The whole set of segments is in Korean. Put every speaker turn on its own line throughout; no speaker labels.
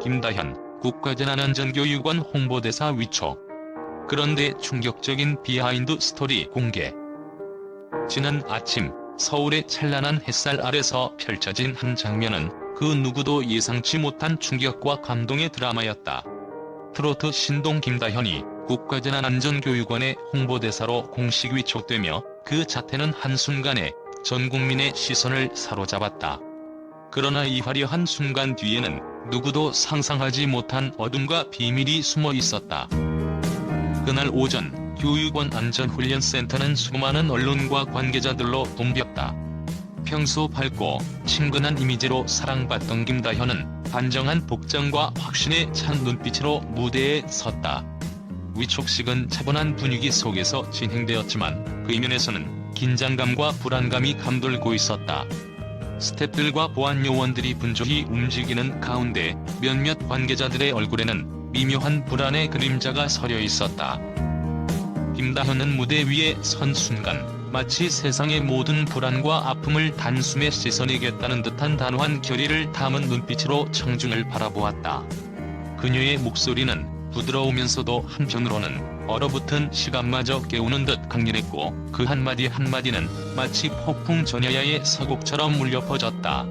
김다현 국가재난안전교육원 홍보대사 위촉. 그런데 충격적인 비하인드 스토리 공개. 지난 아침 서울의 찬란한 햇살 아래서 펼쳐진 한 장면은 그 누구도 예상치 못한 충격과 감동의 드라마였다. 트로트 신동 김다현이 국가재난안전교육원의 홍보대사로 공식 위촉되며 그 자태는 한순간에 전 국민의 시선을 사로잡았다. 그러나 이 화려한 순간 뒤에는 누구도 상상하지 못한 어둠과 비밀이 숨어 있었다. 그날 오전 교육원 안전훈련센터는 수많은 언론과 관계자들로 붐볐다. 평소 밝고 친근한 이미지로 사랑받던 김다현은 단정한 복장과 확신에 찬 눈빛으로 무대에 섰다. 위촉식은 차분한 분위기 속에서 진행되었지만 그 이면에서는 긴장감과 불안감이 감돌고 있었다. 스태프들과 보안 요원들이 분주히 움직이는 가운데 몇몇 관계자들의 얼굴에는 미묘한 불안의 그림자가 서려 있었다. 김다현은 무대 위에 선 순간 마치 세상의 모든 불안과 아픔을 단숨에 씻어내겠다는 듯한 단호한 결의를 담은 눈빛으로 청중을 바라보았다. 그녀의 목소리는 부드러우면서도 한편으로는 얼어붙은 시간마저 깨우는 듯 강렬했고 그 한마디 한마디는 마치 폭풍 전야야의 서곡처럼 울려 퍼졌다.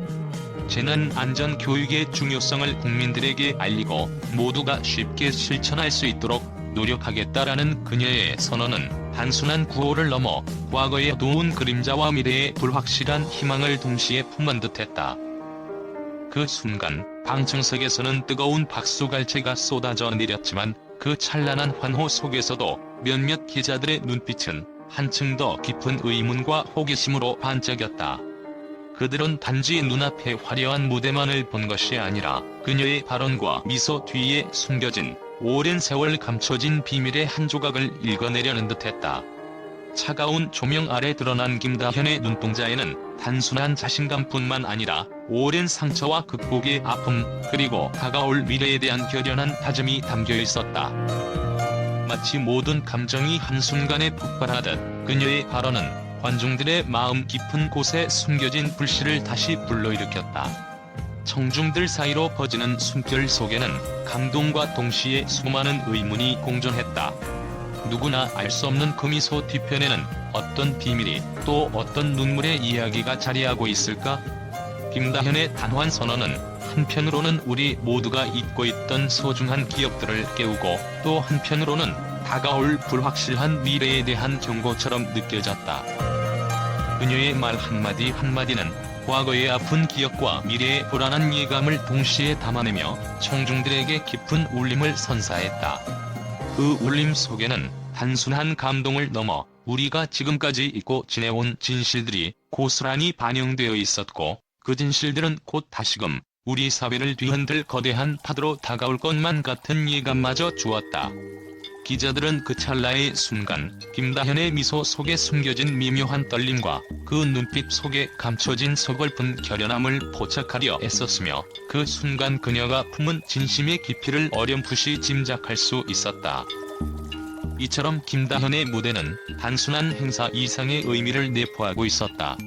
재난 안전 교육의 중요성을 국민들에게 알리고 모두가 쉽게 실천할 수 있도록 노력하겠다라는 그녀의 선언은 단순한 구호를 넘어 과거의 어두운 그림자와 미래의 불확실한 희망을 동시에 품은 듯했다. 그 순간 방청석에서는 뜨거운 박수갈채가 쏟아져 내렸지만 그 찬란한 환호 속에서도 몇몇 기자들의 눈빛은 한층 더 깊은 의문과 호기심으로 반짝였다. 그들은 단지 눈앞의 화려한 무대만을 본 것이 아니라 그녀의 발언과 미소 뒤에 숨겨진 오랜 세월 감춰진 비밀의 한 조각을 읽어내려는 듯했다. 차가운 조명 아래 드러난 김다현의 눈동자에는 단순한 자신감뿐만 아니라 오랜 상처와 극복의 아픔 그리고 다가올 미래에 대한 결연한 다짐이 담겨 있었다. 마치 모든 감정이 한순간에 폭발하듯 그녀의 발언은 관중들의 마음 깊은 곳에 숨겨진 불씨를 다시 불러일으켰다. 청중들 사이로 퍼지는 숨결 속에는 감동과 동시에 수많은 의문이 공존했다. 누구나 알 수 없는 그 미소 뒤편에는 어떤 비밀이 또 어떤 눈물의 이야기가 자리하고 있을까? 김다현의 단호한 선언은 한편으로는 우리 모두가 잊고 있던 소중한 기억들을 깨우고 또 한편으로는 다가올 불확실한 미래에 대한 경고처럼 느껴졌다. 그녀의 말 한마디 한마디는 과거의 아픈 기억과 미래의 불안한 예감을 동시에 담아내며 청중들에게 깊은 울림을 선사했다. 그 울림 속에는 단순한 감동을 넘어 우리가 지금까지 잊고 지내온 진실들이 고스란히 반영되어 있었고 그 진실들은 곧 다시금 우리 사회를 뒤흔들 거대한 파도로 다가올 것만 같은 예감마저 주었다. 기자들은 그 찰나의 순간 김다현의 미소 속에 숨겨진 미묘한 떨림과 그 눈빛 속에 감춰진 서글픈 결연함을 포착하려 애썼으며 그 순간 그녀가 품은 진심의 깊이를 어렴풋이 짐작할 수 있었다. 이처럼 김다현의 무대는 단순한 행사 이상의 의미를 내포하고 있었다.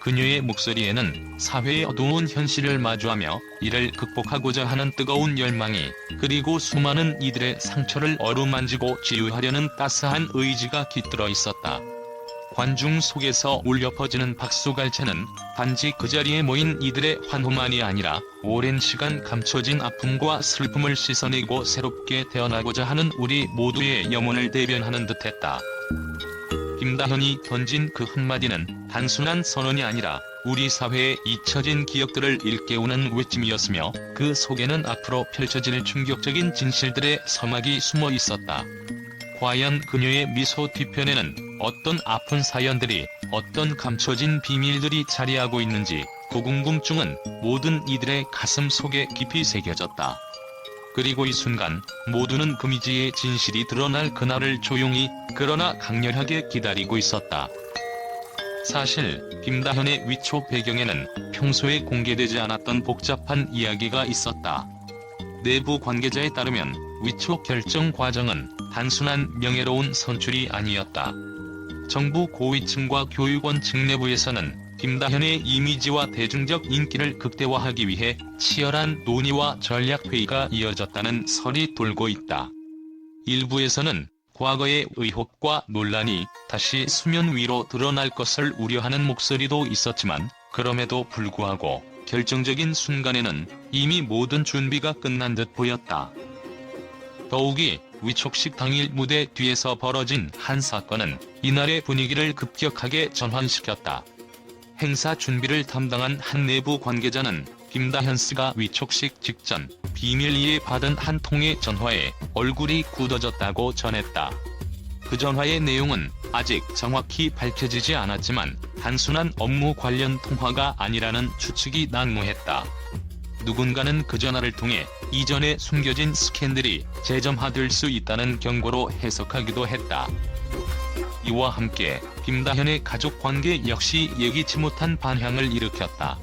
그녀의 목소리에는 사회의 어두운 현실을 마주하며 이를 극복하고자 하는 뜨거운 열망이 그리고 수많은 이들의 상처를 어루만지고 치유하려는 따스한 의지가 깃들어 있었다. 관중 속에서 울려 퍼지는 박수갈채는 단지 그 자리에 모인 이들의 환호만이 아니라 오랜 시간 감춰진 아픔과 슬픔을 씻어내고 새롭게 태어나고자 하는 우리 모두의 영혼을 대변하는 듯했다. 김다현이 던진 그 한마디는 단순한 선언이 아니라 우리 사회의 잊혀진 기억들을 일깨우는 외침이었으며 그 속에는 앞으로 펼쳐질 충격적인 진실들의 서막이 숨어 있었다. 과연 그녀의 미소 뒤편에는 어떤 아픈 사연들이 어떤 감춰진 비밀들이 자리하고 있는지 그 궁금증은 모든 이들의 가슴 속에 깊이 새겨졌다. 그리고 이 순간 모두는 금이지의 진실이 드러날 그날을 조용히 그러나 강렬하게 기다리고 있었다. 사실 김다현의 위촉 배경에는 평소에 공개되지 않았던 복잡한 이야기가 있었다. 내부 관계자에 따르면 위촉 결정 과정은 단순한 명예로운 선출이 아니었다. 정부 고위층과 교육원 측 내부에서는 김다현의 이미지와 대중적 인기를 극대화하기 위해 치열한 논의와 전략회의가 이어졌다는 설이 돌고 있다. 일부에서는 과거의 의혹과 논란이 다시 수면 위로 드러날 것을 우려하는 목소리도 있었지만 그럼에도 불구하고 결정적인 순간에는 이미 모든 준비가 끝난 듯 보였다. 더욱이 위촉식 당일 무대 뒤에서 벌어진 한 사건은 이날의 분위기를 급격하게 전환시켰다. 행사 준비를 담당한 한 내부 관계자는 김다현 씨가 위촉식 직전 비밀리에 받은 한 통의 전화에 얼굴이 굳어졌다고 전했다. 그 전화의 내용은 아직 정확히 밝혀지지 않았지만 단순한 업무 관련 통화가 아니라는 추측이 난무했다. 누군가는 그 전화를 통해 이전에 숨겨진 스캔들이 재점화될 수 있다는 경고로 해석하기도 했다. 이와 함께 김다현의 가족 관계 역시 예기치 못한 반향을 일으켰다.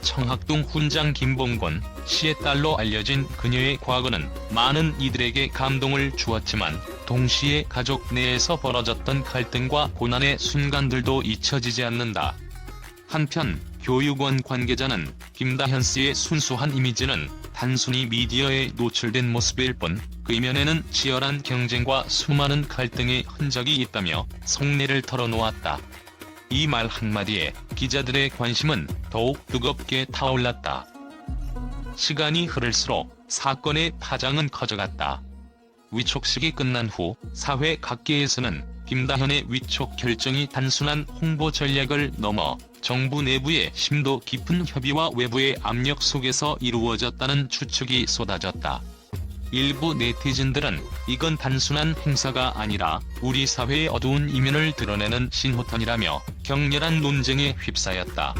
청학동 훈장 김봉곤 씨의 딸로 알려진 그녀의 과거는 많은 이들에게 감동을 주었지만 동시에 가족 내에서 벌어졌던 갈등과 고난의 순간들도 잊혀지지 않는다. 한편 교육원 관계자는 김다현 씨의 순수한 이미지는 단순히 미디어에 노출된 모습일 뿐 그 이면에는 치열한 경쟁과 수많은 갈등의 흔적이 있다며 속내를 털어놓았다. 이 말 한마디에 기자들의 관심은 더욱 뜨겁게 타올랐다. 시간이 흐를수록 사건의 파장은 커져갔다. 위촉식이 끝난 후 사회 각계에서는 김다현의 위촉 결정이 단순한 홍보 전략을 넘어 정부 내부의 심도 깊은 협의와 외부의 압력 속에서 이루어졌다는 추측이 쏟아졌다. 일부 네티즌들은 이건 단순한 행사가 아니라 우리 사회의 어두운 이면을 드러내는 신호탄이라며 격렬한 논쟁에 휩싸였다.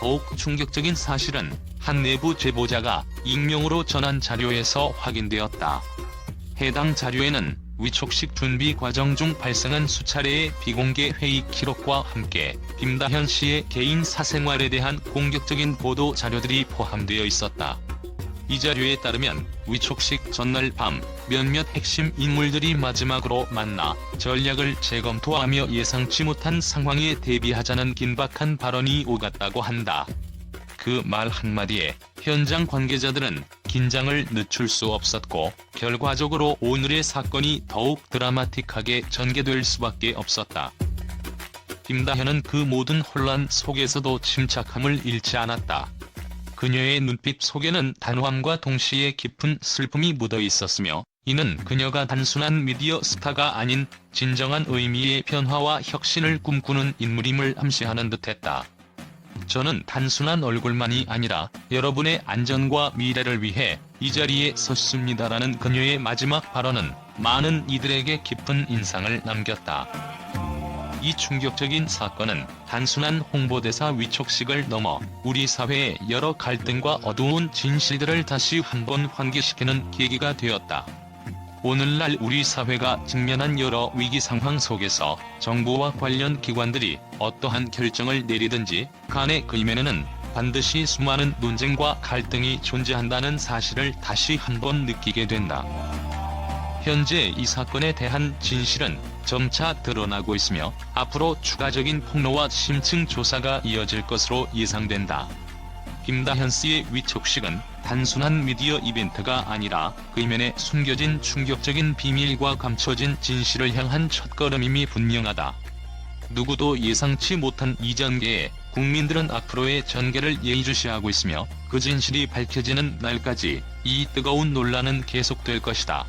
더욱 충격적인 사실은 한 내부 제보자가 익명으로 전한 자료에서 확인되었다. 해당 자료에는 위촉식 준비 과정 중 발생한 수차례의 비공개 회의 기록과 함께 김다현 씨의 개인 사생활에 대한 공격적인 보도 자료들이 포함되어 있었다. 이 자료에 따르면 위촉식 전날 밤 몇몇 핵심 인물들이 마지막으로 만나 전략을 재검토하며 예상치 못한 상황에 대비하자는 긴박한 발언이 오갔다고 한다. 그 말 한마디에 현장 관계자들은 긴장을 늦출 수 없었고 결과적으로 오늘의 사건이 더욱 드라마틱하게 전개될 수밖에 없었다. 김다현은 그 모든 혼란 속에서도 침착함을 잃지 않았다. 그녀의 눈빛 속에는 단호함과 동시에 깊은 슬픔이 묻어 있었으며 이는 그녀가 단순한 미디어 스타가 아닌 진정한 의미의 변화와 혁신을 꿈꾸는 인물임을 암시하는 듯했다. 저는 단순한 얼굴만이 아니라 여러분의 안전과 미래를 위해 이 자리에 섰습니다라는 그녀의 마지막 발언은 많은 이들에게 깊은 인상을 남겼다. 이 충격적인 사건은 단순한 홍보대사 위촉식을 넘어 우리 사회의 여러 갈등과 어두운 진실들을 다시 한번 환기시키는 계기가 되었다. 오늘날 우리 사회가 직면한 여러 위기 상황 속에서 정부와 관련 기관들이 어떠한 결정을 내리든지 간에 그 이면에는 반드시 수많은 논쟁과 갈등이 존재한다는 사실을 다시 한번 느끼게 된다. 현재 이 사건에 대한 진실은 점차 드러나고 있으며 앞으로 추가적인 폭로와 심층 조사가 이어질 것으로 예상된다. 김다현 씨의 위촉식은 단순한 미디어 이벤트가 아니라 그 이면에 숨겨진 충격적인 비밀과 감춰진 진실을 향한 첫걸음임이 분명하다. 누구도 예상치 못한 이 전개에 국민들은 앞으로의 전개를 예의주시하고 있으며 그 진실이 밝혀지는 날까지 이 뜨거운 논란은 계속될 것이다.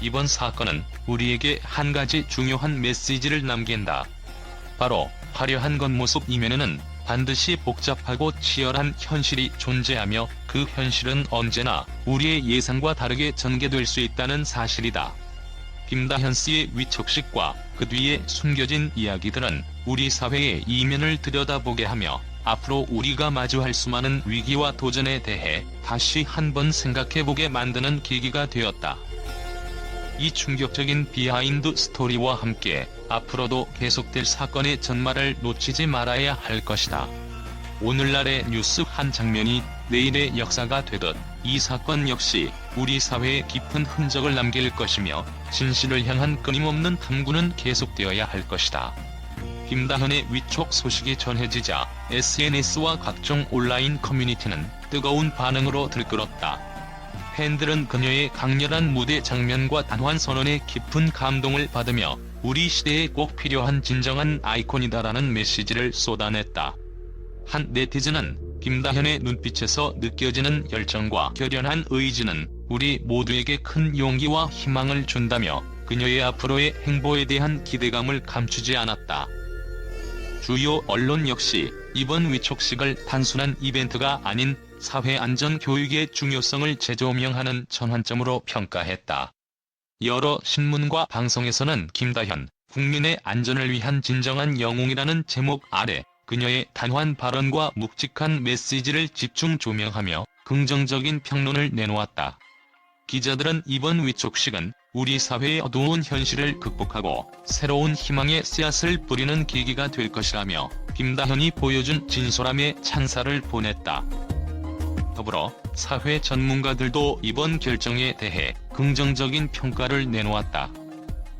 이번 사건은 우리에게 한 가지 중요한 메시지를 남긴다. 바로 화려한 겉모습 이면에는 반드시 복잡하고 치열한 현실이 존재하며 그 현실은 언제나 우리의 예상과 다르게 전개될 수 있다는 사실이다. 김다현 씨의 위촉식과 그 뒤에 숨겨진 이야기들은 우리 사회의 이면을 들여다보게 하며 앞으로 우리가 마주할 수많은 위기와 도전에 대해 다시 한번 생각해보게 만드는 계기가 되었다. 이 충격적인 비하인드 스토리와 함께 앞으로도 계속될 사건의 전말을 놓치지 말아야 할 것이다. 오늘날의 뉴스 한 장면이 내일의 역사가 되듯 이 사건 역시 우리 사회에 깊은 흔적을 남길 것이며 진실을 향한 끊임없는 탐구는 계속되어야 할 것이다. 김다현의 위촉 소식이 전해지자 SNS와 각종 온라인 커뮤니티는 뜨거운 반응으로 들끓었다. 팬들은 그녀의 강렬한 무대 장면과 단환 선언에 깊은 감동을 받으며 우리 시대에 꼭 필요한 진정한 아이콘이다라는 메시지를 쏟아냈다. 한 네티즌은 김다현의 눈빛에서 느껴지는 열정과 결연한 의지는 우리 모두에게 큰 용기와 희망을 준다며 그녀의 앞으로의 행보에 대한 기대감을 감추지 않았다. 주요 언론 역시 이번 위촉식을 단순한 이벤트가 아닌 사회 안전 교육의 중요성을 재조명하는 전환점으로 평가했다. 여러 신문과 방송에서는 김다현, 국민의 안전을 위한 진정한 영웅이라는 제목 아래 그녀의 단환 발언과 묵직한 메시지를 집중 조명하며 긍정적인 평론을 내놓았다. 기자들은 이번 위촉식은 우리 사회의 어두운 현실을 극복하고 새로운 희망의 씨앗을 뿌리는 계기가 될 것이라며 김다현이 보여준 진솔함에 찬사를 보냈다. 더불어 사회 전문가들도 이번 결정에 대해 긍정적인 평가를 내놓았다.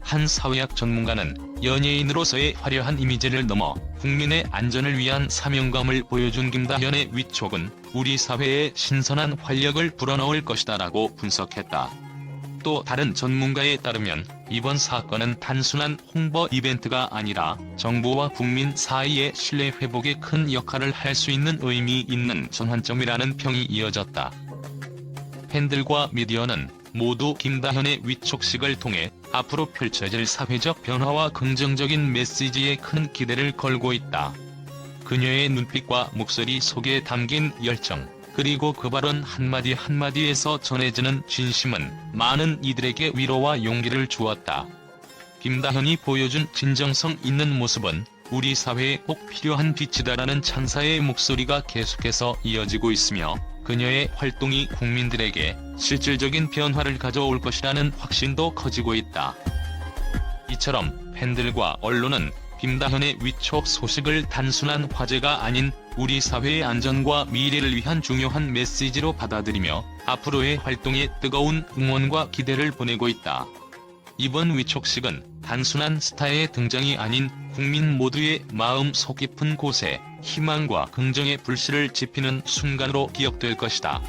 한 사회학 전문가는 연예인으로서의 화려한 이미지를 넘어 국민의 안전을 위한 사명감을 보여준 김다현의 위촉은 우리 사회에 신선한 활력을 불어넣을 것이다라고 분석했다. 또 다른 전문가에 따르면 이번 사건은 단순한 홍보 이벤트가 아니라 정부와 국민 사이의 신뢰 회복에 큰 역할을 할 수 있는 의미 있는 전환점이라는 평이 이어졌다. 팬들과 미디어는 모두 김다현의 위촉식을 통해 앞으로 펼쳐질 사회적 변화와 긍정적인 메시지에 큰 기대를 걸고 있다. 그녀의 눈빛과 목소리 속에 담긴 열정, 그리고 그 발언 한마디 한마디에서 전해지는 진심은 많은 이들에게 위로와 용기를 주었다. 김다현이 보여준 진정성 있는 모습은 우리 사회에 꼭 필요한 빛이다라는 찬사의 목소리가 계속해서 이어지고 있으며 그녀의 활동이 국민들에게 실질적인 변화를 가져올 것이라는 확신도 커지고 있다. 이처럼 팬들과 언론은 김다현의 위촉 소식을 단순한 화제가 아닌 우리 사회의 안전과 미래를 위한 중요한 메시지로 받아들이며 앞으로의 활동에 뜨거운 응원과 기대를 보내고 있다. 이번 위촉식은 단순한 스타의 등장이 아닌 국민 모두의 마음 속 깊은 곳에 희망과 긍정의 불씨를 지피는 순간으로 기억될 것이다.